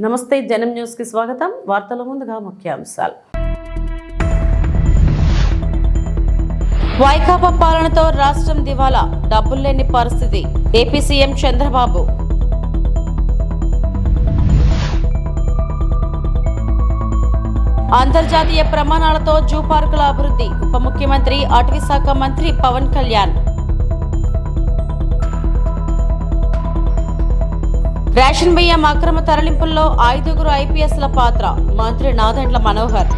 నమస్తే జనం న్యూస్కి స్వాగతం. వార్తల ముందుగా ముఖ్యాంశాలు. వైకాపా పాలనతో రాష్ట్రం దివాలా డబ్బులు లేని పరిస్థితి. AP CM Chandrababu. అంతర్జాతీయ ప్రమాణాలతో జూ పార్కుల అభివృద్ధి. ఉప ముఖ్యమంత్రి అటవీ శాఖ మంత్రి పవన్ కళ్యాణ్. రేషన్ బియ్యం అక్రమ తరలింపుల్లో ఐదుగురు ఐపీఎస్ల పాత్ర. మంత్రి నాదెండ్ల మనోహర్.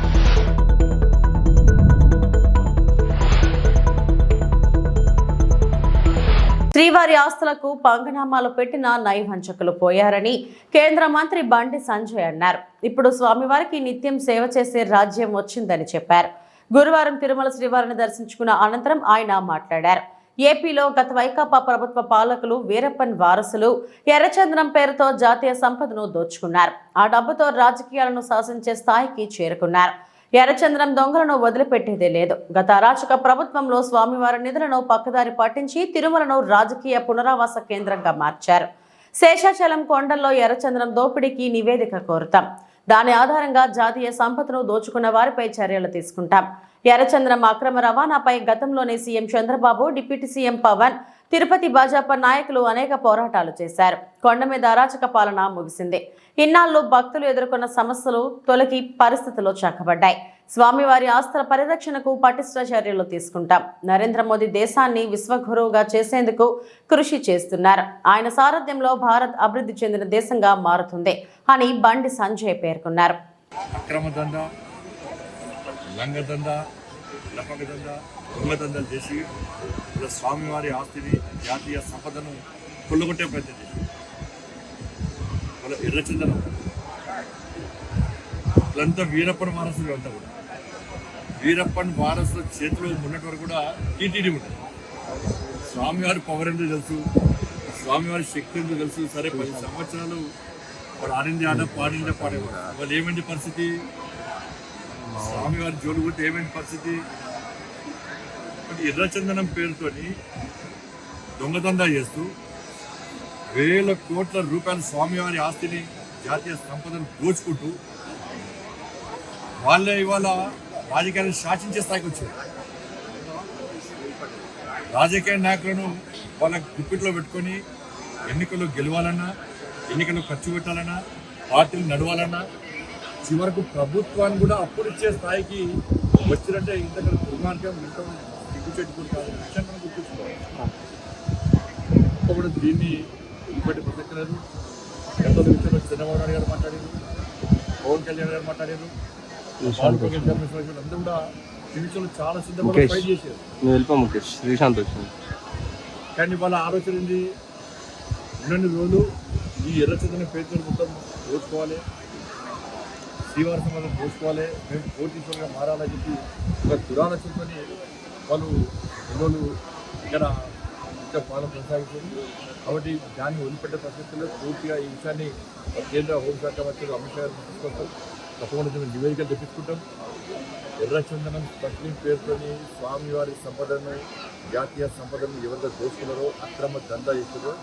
శ్రీవారి ఆస్తులకు పంగనామాలు పెట్టిన నైవంచకులు పోయారని కేంద్ర మంత్రి బండి సంజయ్ అన్నారు. ఇప్పుడు స్వామివారికి నిత్యం సేవ చేసే రాజ్యం వచ్చిందని చెప్పారు. గురువారం తిరుమల శ్రీవారిని దర్శించుకున్న అనంతరం ఆయన మాట్లాడారు. ఏపీలో గత వైకాపా ప్రభుత్వ పాలకులు వీరప్పన్ వారసులు ఎర్రచంద్రం పేరుతో జాతీయ సంపదను దోచుకున్నారు. ఆ డబ్బుతో రాజకీయాలను శాసించే స్థాయికి చేరుకున్నారు. ఎర్రచంద్రం దొంగలను వదిలిపెట్టేదే లేదు. గత అరాచక ప్రభుత్వంలో స్వామివారి నిధులను పక్కదారి పట్టించి తిరుమలను రాజకీయ పునరావాస కేంద్రంగా మార్చారు. శేషాచలం కొండల్లో ఎర్రచంద్రం దోపిడీకి నివేదిక కోరుతాం. దాని ఆధారంగా జాతీయ సంపదను దోచుకున్న వారిపై చర్యలు తీసుకుంటాం. ఎర్రచంద్రం అక్రమ రవాణాపై గతంలోనే CM Chandrababu deputy CM Pavan Tirupati Bhajapa నాయకులు అనేక పోరాటాలు చేశారు. కొండ మీద అరాచక పాలన ముగిసింది. ఇన్నాళ్ళు భక్తులు ఎదుర్కొన్న సమస్యలు తొలగి పరిస్థితులు చక్కబడ్డాయి స్వామివారి ఆస్తుల పరిరక్షణకు పటిష్ట చర్యలు తీసుకుంటాం. నరేంద్ర మోదీ దేశాన్ని విశ్వగురువుగా చేసేందుకు కృషి చేస్తున్నారు. ఆయన సారథ్యంలో భారత్ అభివృద్ధి చెందిన దేశంగా మారుతుంది అని బండి సంజయ్ పేర్కొన్నారు. లంగదంద లపకదంద దొంగదందలు చేసి ఇలా స్వామివారి ఆస్తిని జాతీయ సంపదను కొల్లగొట్టే ప్రయత్నం చేసి వాళ్ళ ఎర్రచందనం. వీళ్ళంతా వీరప్పన్ వారసులు అంతా కూడా. వీరప్పన్ వారసుల చేతిలో ఉన్నటి వరకు కూడా టీటీడీ ఉంటుంది స్వామివారి పవర్ ఎందుకు తెలుసు. స్వామివారి శక్తి ఎందుకు తెలుసు. సరే పది సంవత్సరాలు వాడు ఆడింది ఆడ పాడింది పాడే వాళ్ళు ఏమైంది పరిస్థితి? స్వామివారి జోలు కొట్టి ఏమైనా పరిస్థితి? మరి ఎర్రచందనం పేరుతోని దొంగదందా చేస్తూ వేల కోట్ల రూపాయల స్వామివారి ఆస్తిని జాతీయ సంపదను దోచుకుంటూ వాళ్ళే ఇవాళ రాజకీయాలను శాసించే స్థాయికి వచ్చారు. రాజకీయ నాయకులను వాళ్ళ గుప్పిట్లో పెట్టుకొని ఎన్నికల్లో గెలవాలన్నా ఎన్నికల్లో ఖర్చు పెట్టాలన్నా పార్టీలు నడవాలన్నా చివరకు ప్రభుత్వాన్ని కూడా అప్పుడు ఇచ్చే స్థాయికి వచ్చినట్టే ఇంతకన్నా దుర్మార్గం ఇంత దిగ్గుచెట్టుకుని కాదు విషయం మనం గుర్తుంచుకోవాలి. ఇప్పుడు దీన్ని ఇప్పటి ప్రసక్తి లేదు గతంలో విషయంలో చంద్రబాబు నాయుడు గారు మాట్లాడారు పవన్ కళ్యాణ్ గారు మాట్లాడారు అందరూ కూడా చాలా సిద్ధంగా. ఫైట్ చేశారు. ముఖేష్. శ్రీశాంత్ వచ్చింది. కానీ వాళ్ళ ఆలోచన ఉన్నన్ని రోజులు ఈ ఎర్రచందన పేరుతో మొత్తం దోచుకోవాలి శ్రీవారి సమాజం పోసుకోవాలి. మేము కోటీశ్వరుగా మారాలని చెప్పి ఒక దురాలోచనతో వాళ్ళు ఎన్నోళ్ళు ఇక్కడ ఇంకా పాలన కొనసాగుతుంది కాబట్టి దాన్ని వదిలిపెట్టే పరిస్థితుల్లో పూర్తిగా ఈ విషయాన్ని కేంద్ర హోంశాఖ మంత్రులు అమిత్ షా గారు తీసుకొస్తాం తప్పకుండా మేము నివేదికలు తెప్పించుకుంటాం. ఎర్రచందనం స్మగ్లింగ్ పేరుతోని స్వామివారి సంపదను జాతీయ సంపదను ఎవరితో దోచుకున్నారో అక్రమ దందా చేస్తున్నారో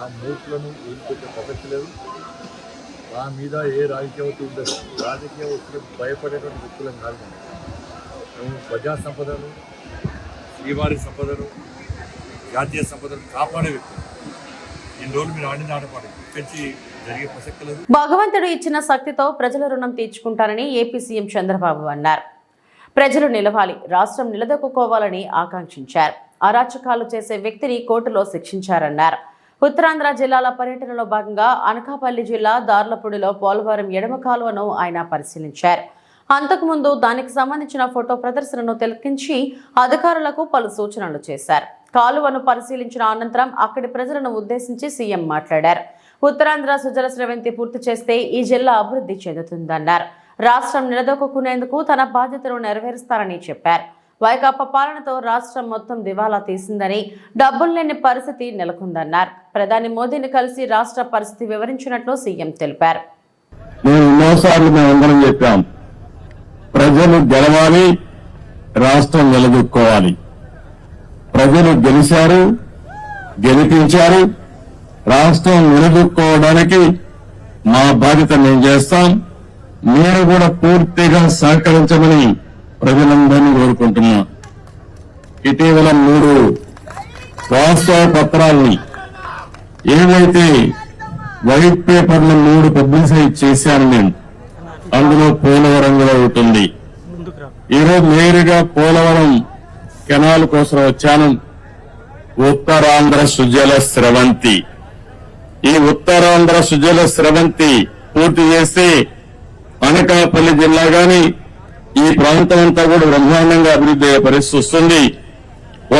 ఆ మూర్ఖులను వదిలిపెట్టే ప్రసక్తి లేదు. మా మీద ఏ రాజకీయ ఒత్తిడి ఉండదు. రాజకీయ ఒత్తిడి భయపడేటువంటి వ్యక్తులను కాదు మనం. మేము ప్రజా సంపదను శ్రీవారి సంపదను జాతీయ సంపదను కాపాడే వ్యక్తులు. ఈ రోజులు మీరు ఆడిన ఆటపాడు ఇక్కడి భగవంతుడు ఇచ్చిన శక్తితో ప్రజల రుణం తీర్చుకుంటానని ఏపీ సీఎం చంద్రబాబు అన్నారు. ప్రజలు నిలవాలి రాష్ట్రం నిలదొక్కుకోవాలని ఆకాంక్షించారు. అరాచకాలు చేసే వ్యక్తిని కోర్టులో శిక్షించారన్నారు. ఉత్తరాంధ్ర జిల్లాల పర్యటనలో భాగంగా అనకాపల్లి జిల్లా దార్లపూడిలో పోలవరం ఎడమ కాలువను ఆయన పరిశీలించారు. అంతకుముందు దానికి సంబంధించిన ఫోటో ప్రదర్శనను తిలకించి అధికారులకు పలు సూచనలు చేశారు. కాలువను పరిశీలించిన అనంతరం అక్కడి ప్రజలను ఉద్దేశించి సీఎం మాట్లాడారు. ఉత్తరాంధ్ర సుజల స్రవంతి పూర్తి చేస్తే ఈ జిల్లా అభివృద్ధి చెందుతుందన్నారు. రాష్ట్రం నిలదొక్కునేందుకు తన బాధ్యతను నెరవేరుస్తారని చెప్పారు. వైకాపా పాలనతో రాష్ట్రం మొత్తం దివాలా తీసిందని డబ్బులు లేని పరిస్థితి నెలకొందన్నారు. ప్రధాని మోదీని కలిసి రాష్ట్ర పరిస్థితి వివరించినట్లు సీఎం తెలిపారు. నేను చెప్పాం. ప్రజలు గెలవాలి రాష్ట్రం నిలదొక్కోవాలి. ప్రజలు గెలిచారు గెలిపించారు రాష్ట్రం నిలదొక్కోవడానికి మా బాధ్యత మేము చేస్తాం. మీరు కూడా పూర్తిగా సహకరించమని ప్రజలందరినీ కోరుకుంటున్నా. ఇటీవల మూడు వాస్తవ పత్రాల్ని ఏవైతే వైట్ పేపర్లు మూడు పబ్లిసైజ్ చేశాను నేను అందులో పోలవరం కూడా ఉంటుంది ఈరోజు నేరుగా పోలవరం కెనాల్ కోసం వచ్చాను. ఉత్తరాంధ్ర సుజల స్రవంతి. ఈ ఉత్తరాంధ్ర సుజల స్రవంతి పూర్తి చేస్తే అనకాపల్లి జిల్లా గాని ఈ ప్రాంతం అంతా కూడా బ్రహ్మాండంగా అభివృద్ధి అయ్యే పరిస్థితి వస్తుంది.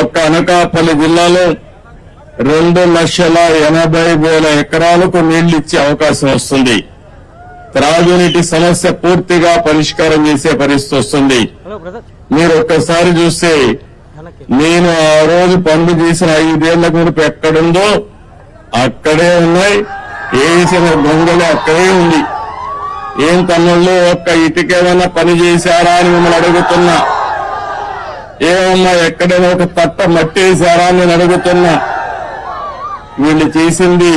ఒక్క అనకాపల్లి జిల్లాలో రెండు లక్షల ఎనభై వేల ఎకరాలకు నీళ్ళు ఇచ్చే అవకాశం వస్తుంది. త్రాగునీటి సమస్య పూర్తిగా పరిష్కారం చేసే పరిస్థితి వస్తుంది. మీరు ఒక్కసారి చూస్తే నేను ఆ రోజు పనులు చేసిన ఐదేళ్ళ మునుపు ఎక్కడుందో అక్కడే ఉన్నాయి. వేసిన గొంగలు అక్కడే ఉంది. ఏం తమ్ముళ్ళు ఒక్క ఇటుకేమైనా పని చేశారా అని మిమ్మల్ని అడుగుతున్నా. ఏమన్నా ఎక్కడైనా ఒక తట్ట మట్టి వేశారా అని నేను అడుగుతున్నా. వీళ్ళు చేసింది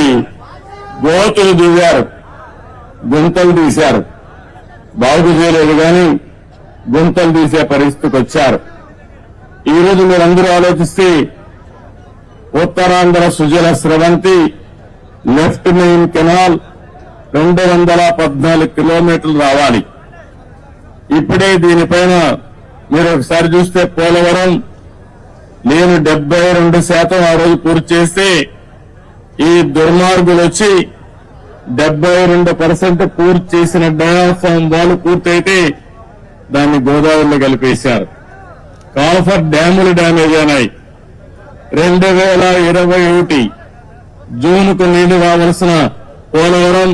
గోతులు దిగారు గుంతలు తీశారు. బాగు చేయలేదు కానీ గుంతలు తీసే పరిస్థితికి వచ్చారు. ఈ రోజు మీరందరూ ఆలోచిస్తే Uttarandhra Sujala Sravanthi left main canal రెండు వందల పద్నాలుగు కిలోమీటర్లు రావాలి. ఇప్పుడే దీనిపైన మీరు ఒకసారి చూస్తే పోలవరం నేను డెబ్బై రెండు శాతం ఆ రోజు పూర్తి చేస్తే ఈ దుర్మార్గులు వచ్చి డెబ్బై రెండు పర్సెంట్ పూర్తి చేసిన డ్యామ్ వాళ్ళు పూర్తయితే దాన్ని గోదావరిలో కలిపేశారు. కాల్ఫర్ డ్యాములు డ్యామేజ్ అయినాయి. రెండు వేల ఇరవై ఒకటి జూన్కు నీళ్ళు రావాల్సిన పోలవరం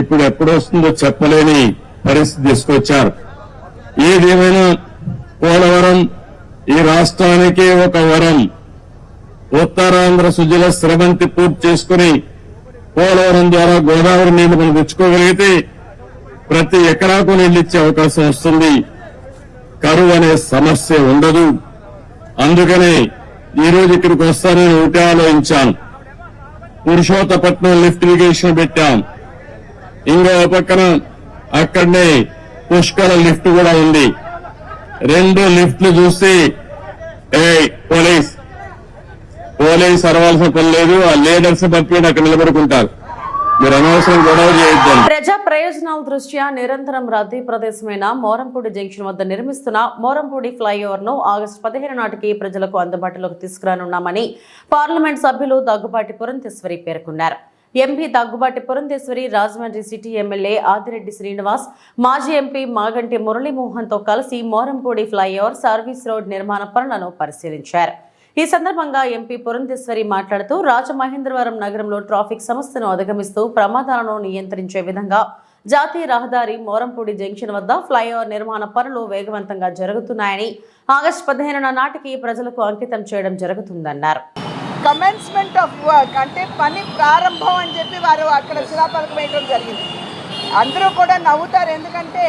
ఇప్పుడు ఎప్పుడు వస్తుందో చెప్పలేని పరిస్థితి తీసుకొచ్చారు. ఏదేమైనా పోలవరం ఈ రాష్ట్రానికే ఒక వరం. ఉత్తరాంధ్ర సుజల స్రవంతి పూర్తి చేసుకుని పోలవరం ద్వారా గోదావరి నీళ్ళు మనం తెచ్చుకోగలిగితే ప్రతి ఎకరాకు నీళ్ళు ఇచ్చే అవకాశం వస్తుంది. కరువు అనే సమస్య ఉండదు. అందుకనే ఈ రోజు ఇక్కడికి వస్తానని ఒకటే ఆలోచించాను. పురుషోత్తపట్నం లిఫ్ట్ ఇరిగేషన్ పెట్టాం. ఇంకో పక్కన అక్కడనే పుష్కర లిఫ్ట్ కూడా ఉంది. రెండు లిఫ్ట్లు చూసి ఏ పోలీస్. పోలీస్ అరవాల్సిన పని లేదు ఆ లీడర్స్ పంపించి అక్కడ నిలబడుకుంటారు. ప్రజా ప్రయోజనాల దృష్ట్యా నిరంతరం రద్దీ ప్రదేశమైన మోరంపూడి జంక్షన్ వద్ద నిర్మిస్తున్న మోరంపూడి ఫ్లైఓవర్ను ఆగస్టు పదిహేను నాటికి ప్రజలకు అందుబాటులోకి తీసుకురానున్నామని పార్లమెంట్ సభ్యులు దగ్గుబాటి పురంధేశ్వరి పేర్కొన్నారు. MP Daggubati Purandeswari Rajahmundry city MLA Adireddy Srinivas మాజీ ఎంపీ మాగంటి మురళీమోహన్తో కలిసి మోరంపూడి ఫ్లైఓవర్ సర్వీస్ రోడ్ నిర్మాణ పనులను పరిశీలించారు. ఈ సందర్భంగా ఎంపీ పురంధేశ్వరి మాట్లాడుతూ రాజమహేంద్రవరం నగరంలో ట్రాఫిక్ సమస్యను అధిగమిస్తూ ప్రమాదాలను నియంత్రించే విధంగా జాతీయ రహదారి మోరంపూడి జంక్షన్ వద్ద ఫ్లైఓవర్ నిర్మాణ పనులు వేగవంతంగా జరుగుతున్నాయని ఆగస్టు పదిహేనున నాటికి ప్రజలకు అంకితం చేయడం జరుగుతుందన్నారు. కమెన్స్మెంట్ ఆఫ్ వర్క్ అంటే పని ప్రారంభం అని చెప్పి వారు అక్కడ శిలాపలకం వేయడం జరిగింది. అందరూ కూడా నవ్వుతారు. ఎందుకంటే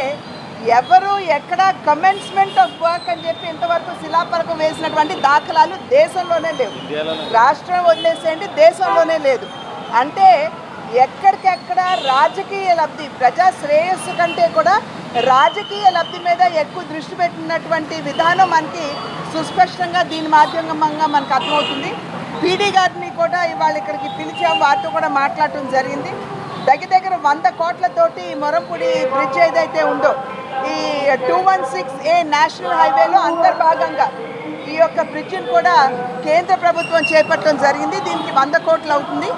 ఎవరు ఎక్కడ కమెన్స్మెంట్ ఆఫ్ వర్క్ అని చెప్పి ఇంతవరకు శిలాపలకం వేసినటువంటి దాఖలాలు దేశంలోనే లేవు. రాష్ట్రం వదిలేసేయండి దేశంలోనే లేదు. అంటే ఎక్కడికెక్కడ రాజకీయ లబ్ధి ప్రజా శ్రేయస్సు కంటే కూడా రాజకీయ లబ్ధి మీద ఎక్కువ దృష్టి పెట్టినటువంటి విధానం మనకి సుస్పష్టంగా దీని మాధ్యమంగా మనకు అర్థమవుతుంది. పీడీ గారిని కూడా ఇవాళ ఇక్కడికి పిలిచాం వారితో కూడా మాట్లాడటం జరిగింది. దగ్గర దగ్గర వంద కోట్లతోటి ఈ మొరంపూడి బ్రిడ్జ్ ఏదైతే ఉందో ఈ two one six A national హైవేలో అంతర్భాగంగా ఈ యొక్క బ్రిడ్జిని కూడా కేంద్ర ప్రభుత్వం చేపట్టడం జరిగింది. దీనికి వంద కోట్లు అవుతుంది.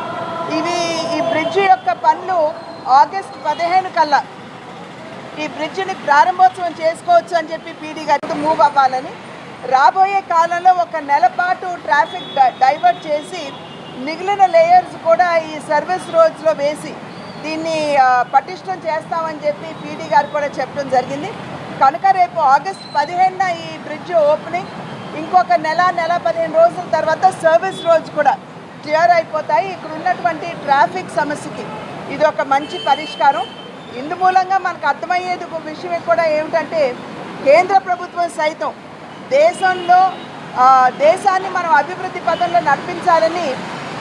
ఇవి ఈ బ్రిడ్జి యొక్క పనులు ఆగస్ట్ పదిహేను కల్లా ఈ బ్రిడ్జిని ప్రారంభోత్సవం చేసుకోవచ్చు అని చెప్పి పీడీ గారికి మూవ్ అవ్వాలని రాబోయే కాలంలో ఒక నెల పాటు ట్రాఫిక్ డై- డైవర్ట్ చేసి మిగిలిన లేయర్స్ కూడా ఈ సర్వీస్ రోడ్స్లో వేసి దీన్ని పటిష్టం చేస్తామని చెప్పి పీడీ గారు కూడా చెప్పడం జరిగింది. కనుక రేపు ఆగస్ట్ పదిహేనున ఈ బ్రిడ్జ్ ఓపెనింగ్. ఇంకొక నెల నెల పదిహేను రోజుల తర్వాత సర్వీస్ రోడ్స్ కూడా క్లియర్ అయిపోతాయి. ఇక్కడ ఉన్నటువంటి ట్రాఫిక్ సమస్యకి ఇది ఒక మంచి పరిష్కారం. ఇందు మూలంగా మనకు అర్థమయ్యేది ఒక విషయం కూడా ఏమిటంటే కేంద్ర ప్రభుత్వం సైతం దేశంలో దేశాన్ని మనం అభివృద్ధి పదంలో నడిపించాలని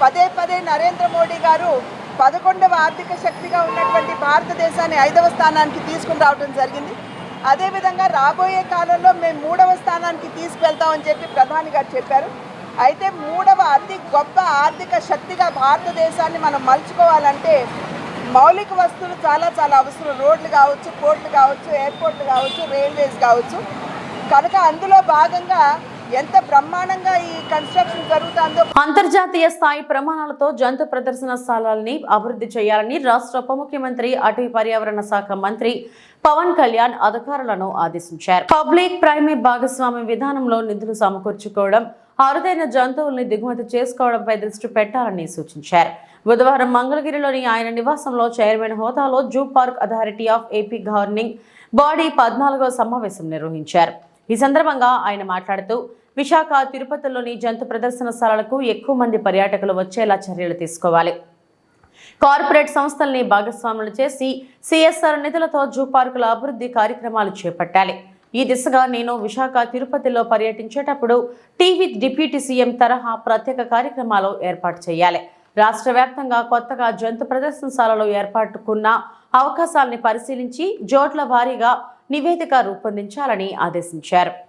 పదే పదే నరేంద్ర మోడీ గారు పదకొండవ ఆర్థిక శక్తిగా ఉన్నటువంటి భారతదేశాన్ని ఐదవ స్థానానికి తీసుకుని రావడం జరిగింది. అదేవిధంగా రాబోయే కాలంలో మేము మూడవ స్థానానికి తీసుకెళ్తామని చెప్పి ప్రధాని గారు చెప్పారు. అయితే మూడవ అతి గొప్ప ఆర్థిక శక్తిగా భారతదేశాన్ని మనం మలుచుకోవాలంటే మౌలిక వస్తువులు చాలా చాలా అవసరం. రోడ్లు కావచ్చు పోర్ట్లు కావచ్చు ఎయిర్పోర్ట్లు కావచ్చు రైల్వేస్ కావచ్చు. కనుక అందులో భాగంగా ఎంత బ్రహ్మాండంగా ఈ కన్స్ట్రక్షన్ జరుగుతుందో అంతర్జాతీయ స్థాయి ప్రమాణాలతో జంతు ప్రదర్శనశాలల్ని అభివృద్ధి చేయాలని రాష్ట్ర ఉప ముఖ్యమంత్రి అటవీ పర్యావరణ శాఖ మంత్రి పవన్ కళ్యాణ్ అధికారులను ఆదేశించారు. పబ్లిక్ ప్రైమరీ భాగస్వామ్య విధానంలో నిధులు సమకూర్చుకోవడం అరుదైన జంతువుల్ని దిగుమతి చేసుకోవడంపై దృష్టి పెట్టాలని సూచించారు. బుధవారం మంగళగిరిలోని ఆయన నివాసంలో చైర్మన్ హోదాలో zoo park authority of AP governing body పద్నాలుగో సమావేశం నిర్వహించారు. ఈ సందర్భంగా ఆయన మాట్లాడుతూ విశాఖ తిరుపతిలోని జంతు ప్రదర్శనశాలలకు ఎక్కువ మంది పర్యాటకులు వచ్చేలా చర్యలు తీసుకోవాలి. కార్పొరేట్ సంస్థల్ని భాగస్వాములు చేసి సిఎస్ఆర్ నిధులతో జూ పార్కుల అభివృద్ధి కార్యక్రమాలు చేపట్టాలి. ఈ దిశగా నేను విశాఖ తిరుపతిలో పర్యటించేటప్పుడు టీవీ డిప్యూటీ సీఎం తరహా ప్రత్యేక కార్యక్రమాలు ఏర్పాటు చేయాలి. రాష్ట్ర వ్యాప్తంగా కొత్తగా జంతు ప్రదర్శనశాలలో ఏర్పాటుకున్న అవకాశాలని పరిశీలించి జోట్ల వారీగా నివేదిక రూపొందించాలని ఆదేశించారు.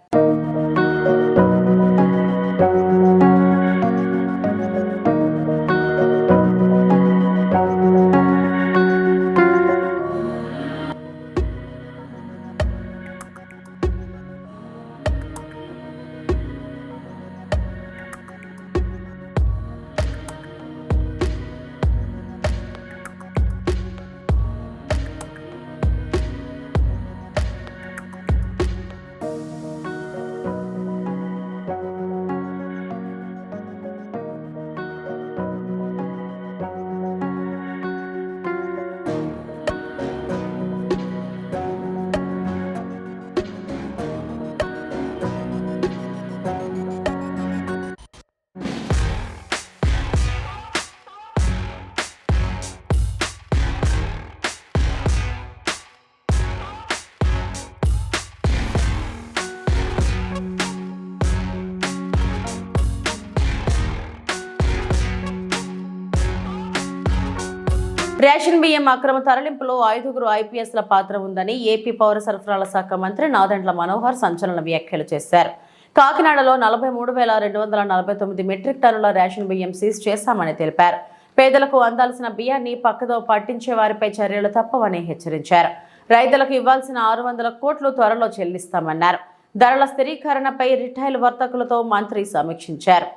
రేషన్ బియ్యం అక్రమ తరలింపులో ఐదుగురు ఐపీఎస్ల పాత్ర ఉందని ఏపీ పౌర సరఫరాల శాఖ మంత్రి నాదెండ్ల మనోహర్ సంచలన వ్యాఖ్యలు చేశారు. కాకినాడలో నలభై మూడు వేల రెండు వందల నలభై తొమ్మిది మెట్రిక్ టన్నుల రేషన్ బియ్యం సీజ్ చేశామని తెలిపారు. పేదలకు అందాల్సిన బియ్యాన్ని పక్కదో పట్టించే వారిపై చర్యలు తప్పవని హెచ్చరించారు. రైతులకు ఇవ్వాల్సిన ఆరు వందల కోట్లు త్వరలో చెల్లిస్తామన్నారు. ధరల స్థిరీకరణపై రిటైల్ వర్తకులతో మంత్రి సమీక్షించారు.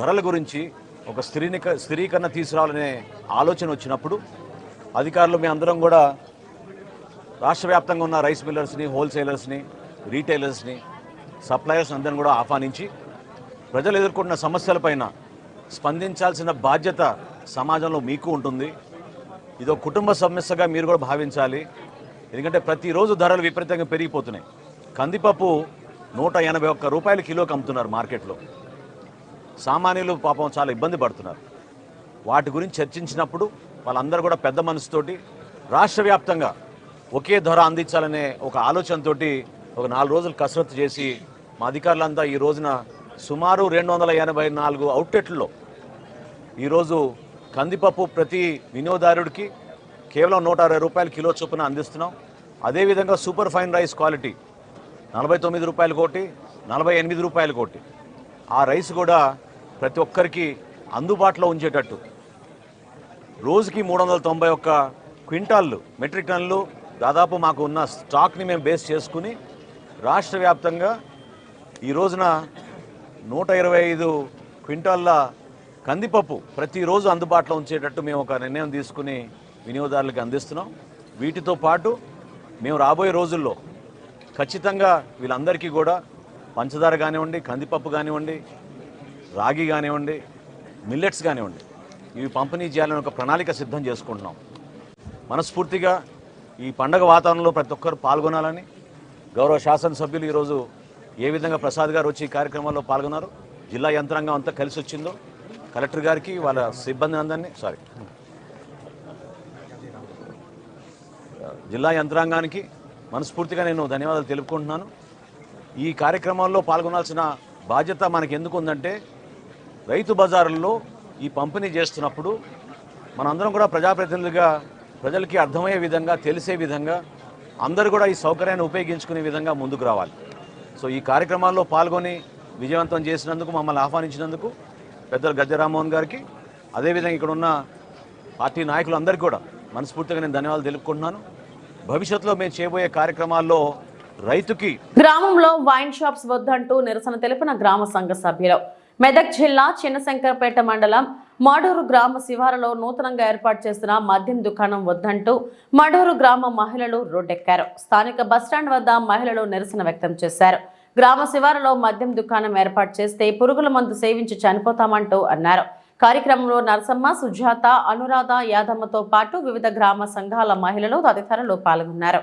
ధరల గురించి ఒక స్త్రీని స్థిరీకరణ తీసుకురావాలనే ఆలోచన వచ్చినప్పుడు అధికారులు మీ అందరం కూడా రాష్ట్ర వ్యాప్తంగా ఉన్న రైస్ మిల్లర్స్ని హోల్సేలర్స్ని రీటైలర్స్ని సప్లయర్స్ అందరిని కూడా ఆహ్వానించి ప్రజలు ఎదుర్కొంటున్న సమస్యలపైన స్పందించాల్సిన బాధ్యత సమాజంలో మీకు ఉంటుంది. ఇదో కుటుంబ సమస్యగా మీరు కూడా భావించాలి. ఎందుకంటే ప్రతిరోజు ధరలు విపరీతంగా పెరిగిపోతున్నాయి. కందిపప్పు నూట ఎనభై ఒక్క రూపాయలు కిలోకి అమ్ముతున్నారు మార్కెట్లో. సామాన్యులు పాపం చాలా ఇబ్బంది పడుతున్నారు. వాటి గురించి చర్చించినప్పుడు వాళ్ళందరూ కూడా పెద్ద మనసుతోటి రాష్ట్ర వ్యాప్తంగా ఒకే ధర అందించాలనే ఒక ఆలోచనతోటి ఒక నాలుగు రోజులు కసరత్తు చేసి మా అధికారులంతా ఈ రోజున సుమారు రెండు వందల ఎనభై నాలుగు అవుట్లెట్లలో ఈరోజు కందిపప్పు ప్రతి వినియోగదారుడికి కేవలం నూట అరవై రూపాయల కిలో చొప్పున అందిస్తున్నాం. అదేవిధంగా సూపర్ ఫైన్ రైస్ క్వాలిటీ నలభై తొమ్మిది రూపాయల కోటి నలభై ఎనిమిది రూపాయలు కోటి. ఆ రైస్ కూడా ప్రతి ఒక్కరికి అందుబాటులో ఉంచేటట్టు. రోజుకి మూడు వందల తొంభై ఒక్క క్వింటాళ్ళు మెట్రిక్ టన్నులు దాదాపు మాకు ఉన్న స్టాక్ని మేము బేస్ చేసుకుని రాష్ట్ర వ్యాప్తంగా ఈ రోజున నూట ఇరవై ఐదు క్వింటాళ్ళ కందిపప్పు ప్రతిరోజు అందుబాటులో ఉంచేటట్టు మేము ఒక నిర్ణయం తీసుకుని వినియోగదారులకు అందిస్తున్నాం. వీటితో పాటు మేము రాబోయే రోజుల్లో ఖచ్చితంగా వీళ్ళందరికీ కూడా పంచదార కానివ్వండి కందిపప్పు కానివ్వండి రాగి కానివ్వండి మిల్లెట్స్ కానివ్వండి ఇవి పంపిణీ చేయాలని ఒక ప్రణాళిక సిద్ధం చేసుకుంటున్నాం. మనస్ఫూర్తిగా ఈ పండగ వాతావరణంలో ప్రతి ఒక్కరు పాల్గొనాలని గౌరవ శాసనసభ్యులు ఈరోజు ఏ విధంగా ప్రసాద్ గారు వచ్చి ఈ కార్యక్రమాల్లో పాల్గొన్నారు జిల్లా యంత్రాంగం అంతా కలిసి వచ్చిందో కలెక్టర్ గారికి వాళ్ళ సిబ్బంది అందరినీ సారీ జిల్లా యంత్రాంగానికి మనస్ఫూర్తిగా నేను ధన్యవాదాలు తెలుపుకుంటున్నాను. ఈ కార్యక్రమాల్లో పాల్గొనాల్సిన బాధ్యత మనకి ఎందుకు ఉందంటే రైతు బజారుల్లో ఈ పంపిణీ చేస్తున్నప్పుడు మనందరం కూడా ప్రజాప్రతినిధులుగా ప్రజలకి అర్థమయ్యే విధంగా తెలిసే విధంగా అందరూ కూడా ఈ సౌకర్యాన్ని ఉపయోగించుకునే విధంగా ముందుకు రావాలి. సో ఈ కార్యక్రమాల్లో పాల్గొని విజయవంతం చేసినందుకు మమ్మల్ని ఆహ్వానించినందుకు పెద్దలు గద్దె రామ్మోహన్ గారికి అదేవిధంగా ఇక్కడ ఉన్న పార్టీ నాయకులందరికీ కూడా మనస్ఫూర్తిగా నేను ధన్యవాదాలు తెలుపుకుంటున్నాను. భవిష్యత్తులో మేము చేయబోయే కార్యక్రమాల్లో రైతుకి గ్రామంలో వైన్ షాప్స్ వద్దంటూ నిరసన తెలిపిన గ్రామ సంఘ సభ్యులు. మెదక్ జిల్లా చిన్నశంకర్పేట మండలం మడూరు గ్రామ శివారులో నూతనంగా ఏర్పాటు చేసిన మద్యం దుకాణం వద్దంటూ మడూరు గ్రామ మహిళలు రోడ్డెక్కారు. స్థానిక బస్టాండ్ వద్ద మహిళలు నిరసన వ్యక్తం చేశారు. గ్రామ శివారులో మద్యం దుకాణం ఏర్పాటు చేస్తే పురుగుల మందు సేవించి చనిపోతామంటూ అన్నారు. కార్యక్రమంలో నరసమ్మ సుజాత అనురాధ యాదమ్మతో పాటు వివిధ గ్రామ సంఘాల మహిళలు తదితరులు పాల్గొన్నారు.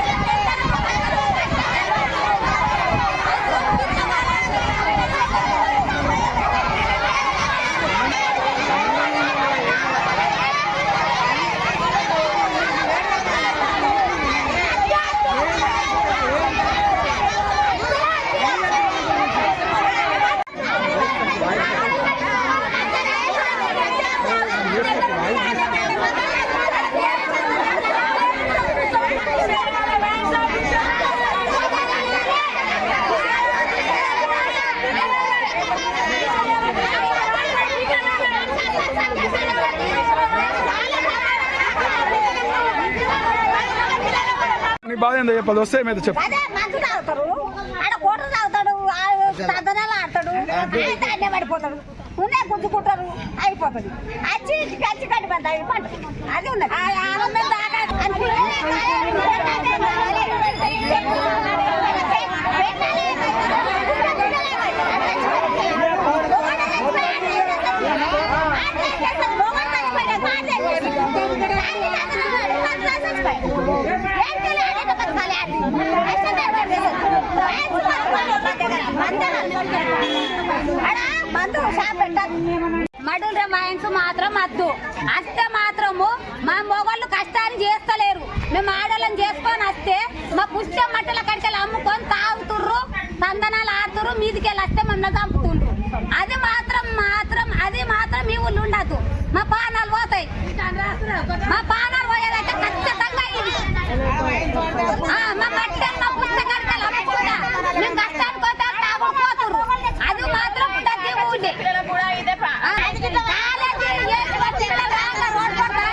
సాధనాలు ఆడతాడు. అయితే అన్నే పడిపోతాడు. ఉన్నాయి అయిపోతుంది. కట్టి పంట పంట అది ఉన్నది. ఆ ఆనందం దాకా అని మడుల మైన్స్ మాత్రం వద్దు అస్తే మాత్రము మా మొగళ్ళు కష్టాన్ని చేస్తలేరు. మేము ఆడోళ్ళని చేసుకొని వస్తే మా పుష్ట మట్టల కడికలు అమ్ముకొని తాగుతుర్రు తందనాలు ఆడుతుర్రు మీదికెళ్ళి వస్తే మమ్మల్ని చంపుతుండ్రు. అది మాత్రం మాత్రం అది మాత్రం మీ ఊళ్ళు ఉండదు. మా పానాలు పోతాయి. మా పానాలు పోయేదైతే ఖచ్చితంగా ఇది ఆ, మా కట్టె మా పుస్తకాలు అమ్ముకుంటా మేము కష్టానికి పోతే తాగుడు పోతుర్రు అది మాత్రం తగ్గి ఊళ్ళే ఆ, కాలేజీ చేసి మా పిల్లలు రాంగ రోడ్డు పడతా.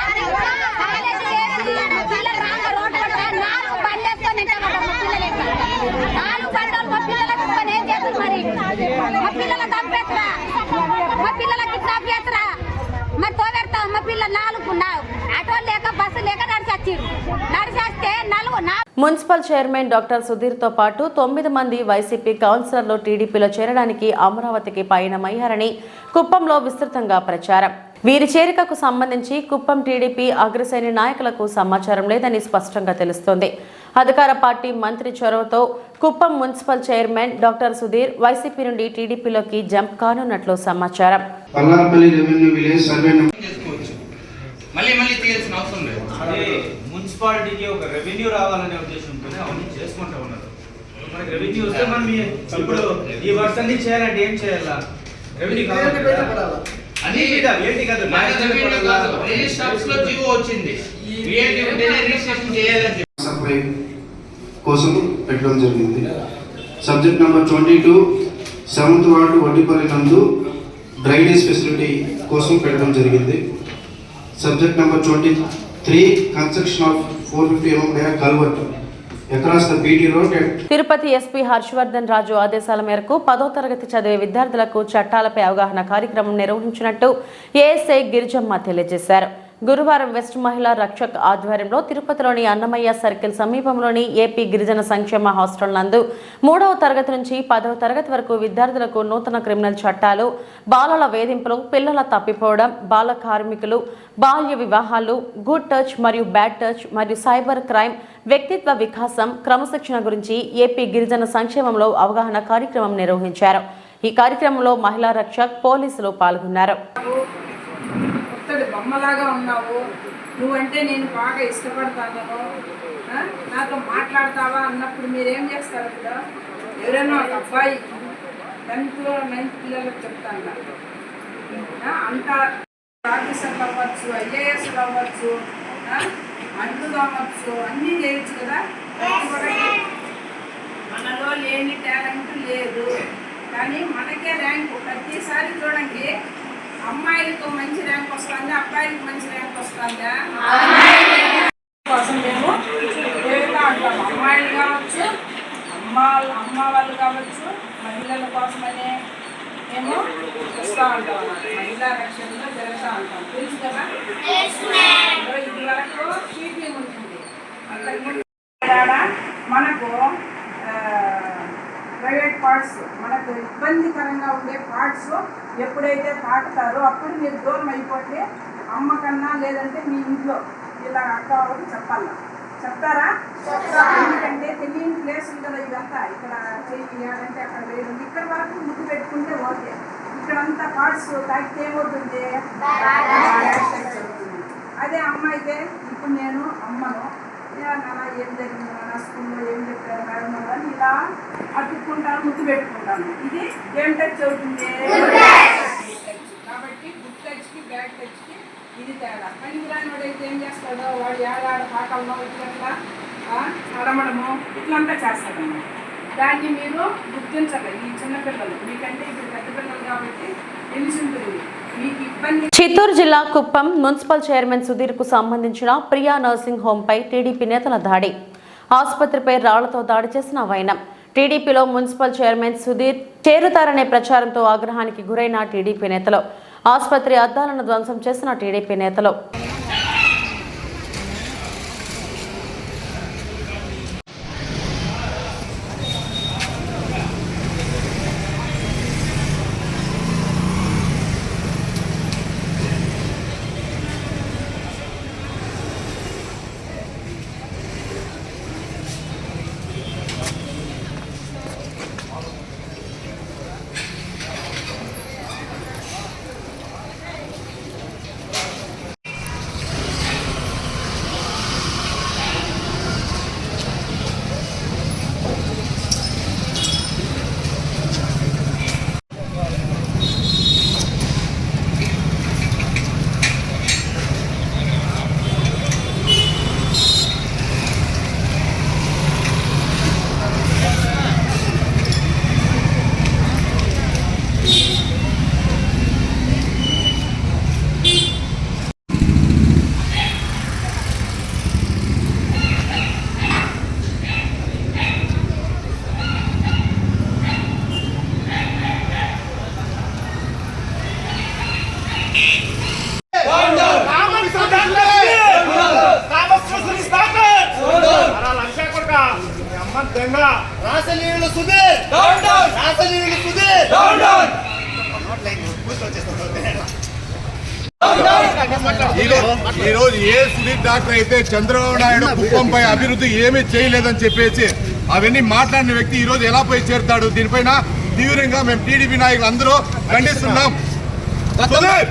కాలేజీ చేసి మా పిల్లలు రాంగ రోడ్డు పడతా. నాలుగు బండేసుకొని ఇంట పడ్డారు మా పిల్లలు ఎట్లా? నాలుగు బండలు మా పిల్లలకు ఇవ్వని ఏం చేస్తారు మరి మా పిల్లల చంపేస్తారా మా పిల్లల కిడ్నాప్ చేస్తారా మరి తోగెడతాం మా పిల్లలు నాలుగు నా- ఆటో లేక బస్సు లేక నడిచి వచ్చిర్రు నడిచి వస్తే నలుగు నా మున్సిపల్ చైర్మన్ డాక్టర్ సుధీర్తో పాటు తొమ్మిది మంది వైసీపీ కౌన్సిలర్లు టీడీపీలో చేరడానికి అమరావతికి పయనమయ్యారని కుప్పంలో విస్తృతంగా ప్రచారం. వీరి చేరికకు సంబంధించి కుప్పం టీడీపీ అగ్రశ్రేణి నాయకులకు సమాచారం లేదని స్పష్టంగా తెలుస్తోంది. అధికార పార్టీ మంత్రి చొరవతో Kuppam municipal chairman doctor Sudhir YCP నుండి టీడీపీలోకి జంప్ కానున్నట్లు సమాచారం. మళ్ళీ మళ్ళీ తీయాల్సిన అవసరం లేదు. మున్సిపాలిటీకి ఒక రెవెన్యూ రావాలనే ఉద్దేశంతో అవన్నీ చేసుకుంటూ ఉన్నారు. మనకి రెవెన్యూ వస్తే మనం ఈ- ఇప్పుడు ఈ వర్క్ అన్ని చేయాలంటే ఏం చేయాలా? రెవెన్యూ? అన్ని మీద ఏంటి కాదు రిజిస్టర్లో జీవో వచ్చింది. కోసం పెట్టడం జరిగింది. Subject number twenty two seventh ward Vaddipalli నందు డ్రైనేజ్ ఫెసిలిటీ కోసం పెట్టడం జరిగింది. Subject number twenty three construction of four fifty culvert. Tirupati SP Harshavardhan Raju ఆదేశాల మేరకు పదో తరగతి చదివే విద్యార్థులకు చట్టాలపై అవగాహన కార్యక్రమం నిర్వహించినట్టు ఏఎస్ఐ గిరిజమ్మ తెలియజేశారు. గురువారం వెస్ట్ మహిళా రక్షక్ ఆధ్వర్యంలో తిరుపతిలోని అన్నమయ్య సర్కిల్ సమీపంలోని ఏపీ గిరిజన సంక్షేమ హాస్టల్ నందు మూడవ తరగతి నుంచి పదవ తరగతి వరకు విద్యార్థులకు నూతన క్రిమినల్ చట్టాలు బాలల వేధింపులు పిల్లల తప్పిపోవడం బాల కార్మికులు బాల్య వివాహాలు గుడ్ టచ్ మరియు బ్యాడ్ టచ్ మరియు సైబర్ క్రైమ్ వ్యక్తిత్వ వికాసం క్రమశిక్షణ గురించి ఏపీ గిరిజన సంక్షేమంలో అవగాహన కార్యక్రమం నిర్వహించారు. ఈ కార్యక్రమంలో మహిళా రక్షక్ పోలీసులు పాల్గొన్నారు. బొమ్మలాగా ఉన్నావు. నువ్వంటే నేను బాగా ఇష్టపడతాను నాతో మాట్లాడతావా అన్నప్పుడు మీరేం చేస్తారు కదా ఎవరైనా ఒక అబ్బాయి టెన్త్లో నైన్త్ పిల్లలకు చెప్తాను అంత ఆఫీసర్లు అవ్వచ్చు ఐఏఎస్లు అవ్వచ్చు ఆ, అవ్వచ్చు అన్నీ చేయొచ్చు కదా. మనలో లేని టాలెంట్ లేదు. కానీ మనకే ర్యాంక్ ప్రతిసారి చూడండి. అమ్మాయిలకు మంచి ర్యాంక్ వస్తుంది అబ్బాయిలకు మంచి ర్యాంక్ వస్తుందా? కోసం మేము దేవుగా అంటాం అమ్మాయిలు కావచ్చు అమ్మ అమ్మ వాళ్ళు కావచ్చు మహిళల కోసమనే మేము వస్తూ ఉంటాం అన్నమాట మహిళా రక్షణలో జరుగుతూ ఉంటాం తెలుసు కదా? ఇది వరకు టీపీ ఉంటుంది. అంతకుముందు ఆడ మనకు ప్రైవేట్ పార్ట్స్ మనకు ఇబ్బందికరంగా ఉండే పార్ట్స్ ఎప్పుడైతే తాకుతారో అప్పుడు మీరు దూరం అయిపోతే అమ్మ కన్నా లేదంటే మీ ఇంట్లో ఇలా అక్క వాళ్ళకి చెప్పాలా? చెప్తారా? ఎందుకంటే తెలియని ప్లేస్ ఉంటుంది ఇదంతా. ఇక్కడ చేయాలంటే అక్కడ వేయడం ఇక్కడ వరకు ముద్దు పెట్టుకుంటే ఓకే. ఇక్కడంతా పార్ట్స్ తాకితే ఏమవుతుంది. అదే అమ్మ అయితే ఇప్పుడు నేను అమ్మను. "యా నాన్న ఏం జరిగింది? స్కూల్లో ఏం చెప్పారు మేడం వాళ్ళు" అని ఇలా అతుక్కుంటాను ముద్దు పెట్టుకుంటాను ఇది ఏం టచ్ అవుతుంది. కాబట్టి గుడ్ టచ్కి బ్యాడ్ టచ్కి ఇది తేడా. పనికి రాని వాడు అయితే ఏం చేస్తాడో వాడు ఏడాడ పాకలనో ఇట్లా అడమడము ఇట్లంతా చేస్తాడన్నమాట. దాన్ని మీరు గుర్తించాలి ఈ చిన్నపిల్లలు మీకంటే ఇప్పుడు పెద్ద పిల్లలు కాబట్టి తెలిసి ఉంటుంది చిత్తూరు జిల్లా కుప్పం మున్సిపల్ చైర్మన్ సుధీర్కు సంబంధించిన ప్రియా నర్సింగ్ హోమ్ పై టీడీపీ నేతల దాడి. ఆసుపత్రిపై రాళ్ళతో దాడి చేసిన వైనం. టీడీపీలో మున్సిపల్ చైర్మన్ సుధీర్ చేరుతారనే ప్రచారంతో ఆగ్రహానికి గురైన టీడీపీ నేతలు. ఆసుపత్రి అద్దాలను ధ్వంసం చేసిన టీడీపీ నేతలు ఈ రోజు ఏ సునీల్ డాక్టర్ అయితే చంద్రబాబు నాయుడు కుప్పంపై అభివృద్ధి ఏమీ చేయలేదని చెప్పేసి అవన్నీ మాట్లాడిన వ్యక్తి ఈ రోజు ఎలా పోయి చేరుతాడు? దీనిపైన తీవ్రంగా మేము టీడీపీ నాయకులు అందరూ ఖండిస్తున్నాం. సుధీర్!